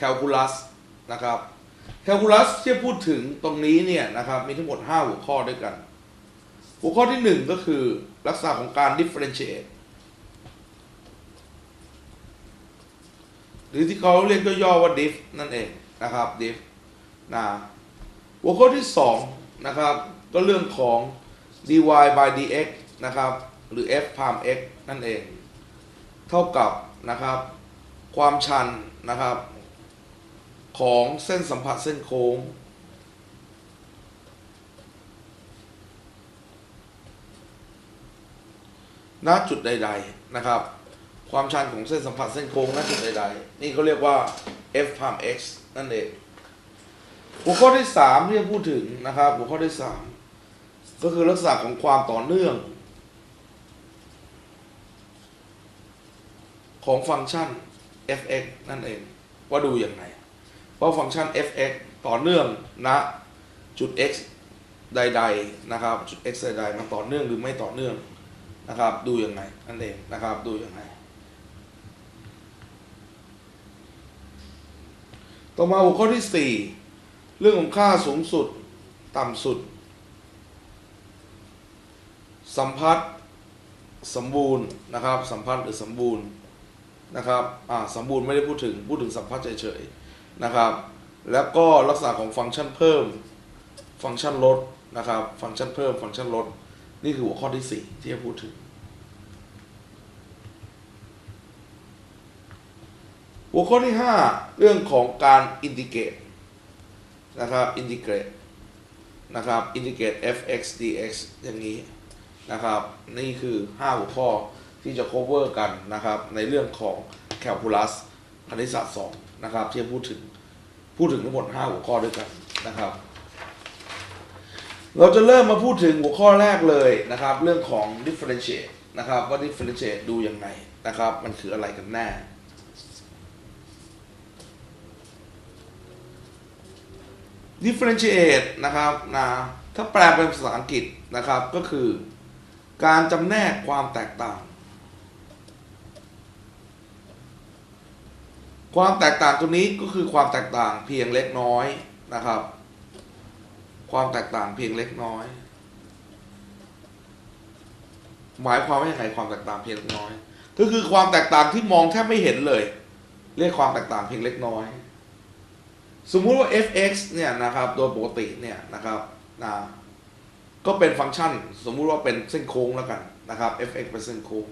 calculus นะครับ calculus ที่พูดถึงตรงนี้เนี่ยนะครับมีทั้งหมด 5 หัวข้อด้วยกัน หัวข้อที่ 1 ก็คือลักษณะของการ differentiate หรือที่เขาเรียกย่อๆว่า diff นั่นเองนะครับ diff นะหัวข้อที่ 2 นะครับ ก็เรื่องของ dy by dx นะครับ หรือ f prime x นั่นเอง เท่ากับนะครับ ความชันนะครับ ของเส้นสัมผัสเส้นโค้ง ณจุดใด ๆ นะครับ ความชันของเส้นสัมผัสเส้นโค้งณจุดใด ๆ นี่เขาเรียกว่า f prime x นั่นเอง หัวข้อที่สามที่จะพูดถึงนะครับ หัวข้อที่สามก็คือลักษณะของความต่อเนื่อง ของฟังก์ชัน f(x) นั่นเอง ว่าดูอย่างไร ว่าฟังก์ชัน f(x) ต่อเนื่องณจุด x ใดๆนะครับจุด x ใดๆมันต่อเนื่องหรือไม่ต่อเนื่องนะครับ ดูยังไงนั่นเองนะครับดูยังไงต่อมาหัวข้อที่ 4 เรื่องของค่าสูงสุดต่ำสุด สัมพัทธ์สมบูรณ์นะครับ สัมพัทธ์หรือสมบูรณ์นะครับอ่าสมบูรณ์ไม่ได้พูดถึงพูดถึงสัมพัทธ์เฉยๆ นะครับ แล้วก็ลักษณะของฟังก์ชันเพิ่ม ฟังก์ชันลดนะครับ ฟังก์ชันเพิ่ม ฟังก์ชันลด นี่คือหัวข้อที่ 4 ที่จะพูดถึง หัวข้อที่ 5 เรื่องของการอินทิเกรตนะครับอินทิเกรตนะครับอินทิเกรต f(x) dx อย่างนี้นะครับ นี่คือ 5 หัวข้อที่จะ cover กันนะครับ ในเรื่องของ calculus ณิตศาสตร์2นะครับที่พูดถึงพูดถึงทั้งหมด5หัวข้อด้วยกันนะครับ เราจะเริ่มมาพูดถึงหัวข้อแรกเลยนะครับ เรื่องของ differentiate นะครับว่า differentiate ดูยังไงนะครับ มันคืออะไรกันแน่ differentiate นะครับนะถ้าแปลเป็นภาษาอังกฤษนะครับก็คือ การจำแนกความแตกต่าง ความแตกต่างตรงนี้ก็คือความแตกต่างเพียงเล็กน้อยนะครับ ความแตกต่างเพียงเล็กน้อย หมายความว่าอย่างไรความแตกต่างเพียงเล็กน้อย ก็คือความแตกต่างที่มองแทบไม่เห็นเลย เรียกความแตกต่างเพียงเล็กน้อย สมมุติว่า f(x) เนี่ยนะครับ โดยปกติเนี่ยนะครับนะก็เป็นฟังก์ชัน สมมุติว่าเป็นเส้นโค้งแล้วกันนะครับ f(x) เป็นเส้นโค้ง